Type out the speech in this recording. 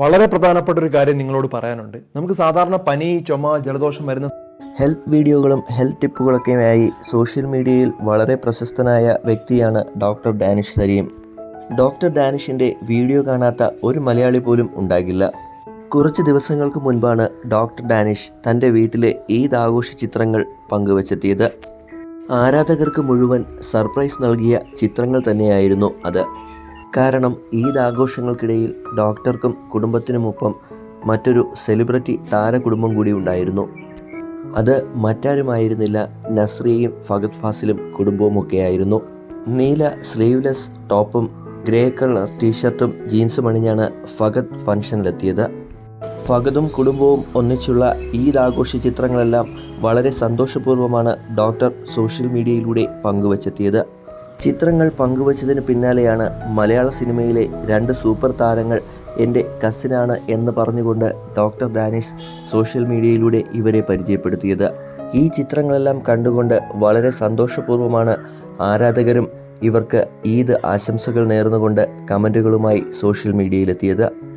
വളരെ പ്രധാനപ്പെട്ട ഒരു കാര്യം നിങ്ങളോട് പറയാനുണ്ട്. നമുക്ക് സാധാരണ പനി ചുമ ജലദോഷം വരുന്ന ഹെൽത്ത് വീഡിയോകളും ഹെൽത്ത് ടിപ്പുകളൊക്കെയായി സോഷ്യൽ മീഡിയയിൽ വളരെ പ്രശസ്തനായ വ്യക്തിയാണ് ഡോക്ടർ ഡാനിഷ് സരീം. ഡോക്ടർ ഡാനിഷിന്റെ വീഡിയോ കാണാത്ത ഒരു മലയാളി പോലും ഉണ്ടാകില്ല. കുറച്ച് ദിവസങ്ങൾക്ക് മുൻപാണ് ഡോക്ടർ ഡാനിഷ് തന്റെ വീട്ടിലെ ഈദ് ആഘോഷ ചിത്രങ്ങൾ പങ്കുവച്ചെത്തിയത്. ആരാധകർക്ക് മുഴുവൻ സർപ്രൈസ് നൽകിയ ചിത്രങ്ങൾ തന്നെയായിരുന്നു അത്. കാരണം ഈദ് ആഘോഷങ്ങൾക്കിടയിൽ ഡോക്ടർക്കും കുടുംബത്തിനുമൊപ്പം മറ്റൊരു സെലിബ്രിറ്റി താരകുടുംബം കൂടി ഉണ്ടായിരുന്നു. അത് മറ്റാരുമായിരുന്നില്ല നസ്രിയയും ഫഗത് ഫാസിലും കുടുംബവുമൊക്കെയായിരുന്നു. നീല സ്ലീവ്ലെസ് ടോപ്പും ഗ്രേ കളർ ടീഷർട്ടും ജീൻസും അണിഞ്ഞാണ് ഫഗത് ഫംഗ്ഷനിലെത്തിയത്. ഫഗതും കുടുംബവും ഒന്നിച്ചുള്ള ഈദ് ആഘോഷ ചിത്രങ്ങളെല്ലാം വളരെ സന്തോഷപൂർവമാണ് ഡോക്ടർ സോഷ്യൽ മീഡിയയിലൂടെ പങ്കുവച്ചെത്തിയത്. ചിത്രങ്ങൾ പങ്കുവച്ചതിന് പിന്നാലെയാണ് മലയാള സിനിമയിലെ രണ്ട് സൂപ്പർ താരങ്ങൾ എന്റെ കസിനാണ് എന്ന് പറഞ്ഞുകൊണ്ട് ഡോക്ടർ ഡാനിഷ് സോഷ്യൽ മീഡിയയിലൂടെ ഇവരെ പരിചയപ്പെടുത്തിയത്. ഈ ചിത്രങ്ങളെല്ലാം കണ്ടുകൊണ്ട് വളരെ സന്തോഷപൂർവമാണ് ആരാധകരും ഇവർക്ക് ഈദ് ആശംസകൾ നേർന്നുകൊണ്ട് കമന്റുകളുമായി സോഷ്യൽ മീഡിയയിലെത്തിയത്.